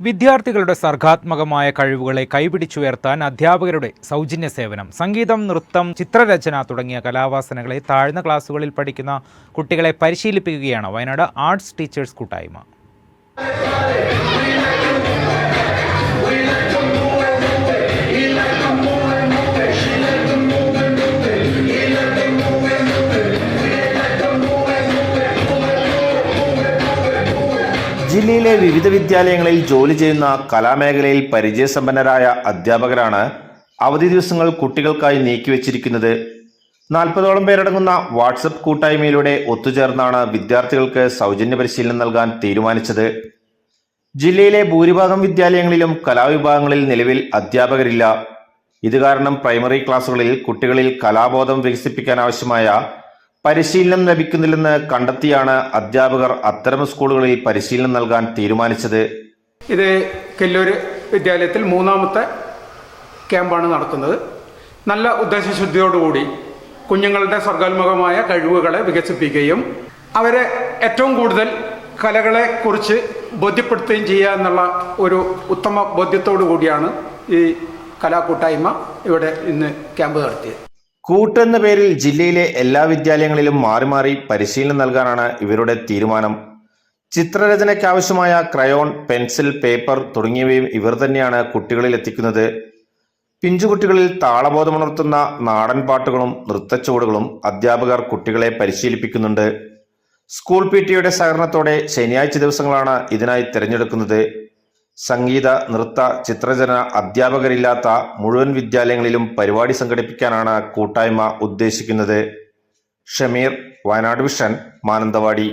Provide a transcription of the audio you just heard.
വിദ്യാർത്ഥികളുടെ സർഗാത്മകമായ കഴിവുകളെ കൈപിടിച്ചുയർത്താൻ അധ്യാപകരുടെ സൗജന്യ സേവനം സംഗീതം നൃത്തം ചിത്രരചന തുടങ്ങിയ കലാവാസനകളെ താഴ്ന്ന ക്ലാസ്സുകളിൽ പഠിക്കുന്ന കുട്ടികളെ പരിശീലിപ്പിക്കുകയാണ് വയനാട് ആർട്സ് ടീച്ചേഴ്സ് കൂട്ടായ്മ. ജില്ലയിലെ വിവിധ വിദ്യാലയങ്ങളിൽ ജോലി ചെയ്യുന്ന കലാമേഖലയിൽ പരിചയസമ്പന്നരായ അധ്യാപകരാണ് അവധി ദിവസങ്ങൾ കുട്ടികൾക്കായി നീക്കിവച്ചിരിക്കുന്നത്. നാൽപ്പതോളം പേരടങ്ങുന്ന വാട്സപ്പ് കൂട്ടായ്മയിലൂടെ ഒത്തുചേർന്നാണ് വിദ്യാർത്ഥികൾക്ക് സൗജന്യ പരിശീലനം നൽകാൻ തീരുമാനിച്ചത്. ജില്ലയിലെ ഭൂരിഭാഗം വിദ്യാലയങ്ങളിലും കലാവിഭാഗങ്ങളിൽ നിലവിൽ അധ്യാപകരില്ല. ഇത് കാരണം പ്രൈമറി ക്ലാസ്സുകളിൽ കുട്ടികളിൽ കലാബോധം വികസിപ്പിക്കാൻ ആവശ്യമായ പരിശീലനം ലഭിക്കുന്നില്ലെന്ന് കണ്ടെത്തിയാണ് അധ്യാപകർ അത്തരം സ്കൂളുകളിൽ പരിശീലനം നൽകാൻ തീരുമാനിച്ചത്. ഇത് കെല്ലൂർ വിദ്യാലയത്തിൽ മൂന്നാമത്തെ ക്യാമ്പാണ് നടക്കുന്നത് നല്ല ഉദ്ദേശശുദ്ധിയോടുകൂടി കുഞ്ഞുങ്ങളുടെ സർഗാത്മകമായ കഴിവുകളെ വികസിപ്പിക്കുകയും അവരെ ഏറ്റവും കൂടുതൽ കലകളെ കുറിച്ച് ബോധ്യപ്പെടുത്തുകയും ചെയ്യുക എന്നുള്ള ഒരു ഉത്തമ ബോധ്യത്തോടു കൂടിയാണ് ഈ കലാകൂട്ടായ്മ ഇവിടെ ഇന്ന് ക്യാമ്പ് നടത്തിയത്. കൂട്ട് എന്ന പേരിൽ ജില്ലയിലെ എല്ലാ വിദ്യാലയങ്ങളിലും മാറി മാറി പരിശീലനം നൽകാനാണ് ഇവരുടെ തീരുമാനം. ചിത്രരചനയ്ക്കാവശ്യമായ ക്രയോൺ പെൻസിൽ പേപ്പർ തുടങ്ങിയവയും ഇവർ തന്നെയാണ് കുട്ടികളിൽ എത്തിക്കുന്നത്. പിഞ്ചുകുട്ടികളിൽ താളബോധമുണർത്തുന്ന നാടൻ പാട്ടുകളും നൃത്തച്ചുവടുകളും അധ്യാപകർ കുട്ടികളെ പരിശീലിപ്പിക്കുന്നുണ്ട്. സ്കൂൾ പി ടിയുടെ സഹകരണത്തോടെ ശനിയാഴ്ച ദിവസങ്ങളാണ് ഇതിനായി തിരഞ്ഞെടുക്കുന്നത്. സംഗീത നൃത്ത ചിത്രരചന അധ്യാപകരില്ലാത്ത മുഴുവൻ വിദ്യാലയങ്ങളിലും പരിപാടി സംഘടിപ്പിക്കാനാണ് കൂട്ടായ്മ ഉദ്ദേശിക്കുന്നത്. ഷമീർ വയനാട് വിഷൻ മാനന്തവാടി.